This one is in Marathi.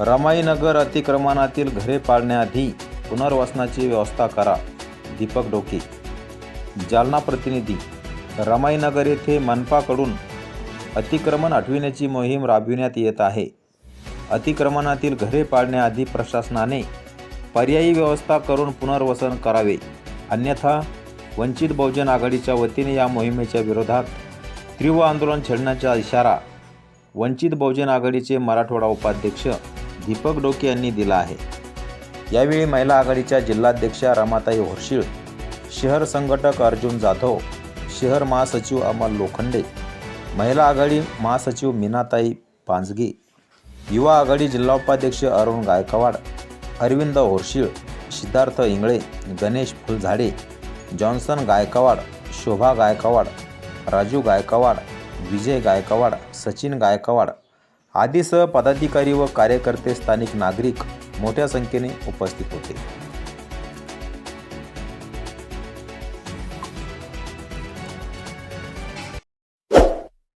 रमाईनगर अतिक्रमणातील घरे पाळण्याआधी पुनर्वसनाची व्यवस्था करा. दीपक डोके. जालना प्रतिनिधी रमाईनगर येथे मनपाकडून अतिक्रमण हटविण्याची मोहीम राबविण्यात येत आहे. अतिक्रमणातील घरे पाळण्याआधी प्रशासनाने पर्यायी व्यवस्था करून पुनर्वसन करावे. अन्यथा वंचित बहुजन आघाडीच्या वतीने या मोहिमेच्या विरोधात तीव्र आंदोलन छेडण्याचा इशारा वंचित बहुजन आघाडीचे मराठवाडा उपाध्यक्ष दीपक डोके यांनी दिला आहे. यावेळी महिला आघाडीच्या जिल्हाध्यक्षा रमाताई होरशिळ शहर संघटक अर्जुन जाधव शहर महासचिव अमल लोखंडे महिला आघाडी महासचिव मीनाताई पांजगे युवा आघाडी जिल्हा उपाध्यक्ष अरुण गायकवाड अरविंद होरशीळ सिद्धार्थ इंगळे गणेश फुलझाडे जॉन्सन गायकवाड शोभा गायकवाड राजू गायकवाड विजय गायकवाड सचिन गायकवाड आदीसह पदाधिकारी व कार्यकर्ते स्थानिक नागरिक मोठ्या संख्येने उपस्थित होते.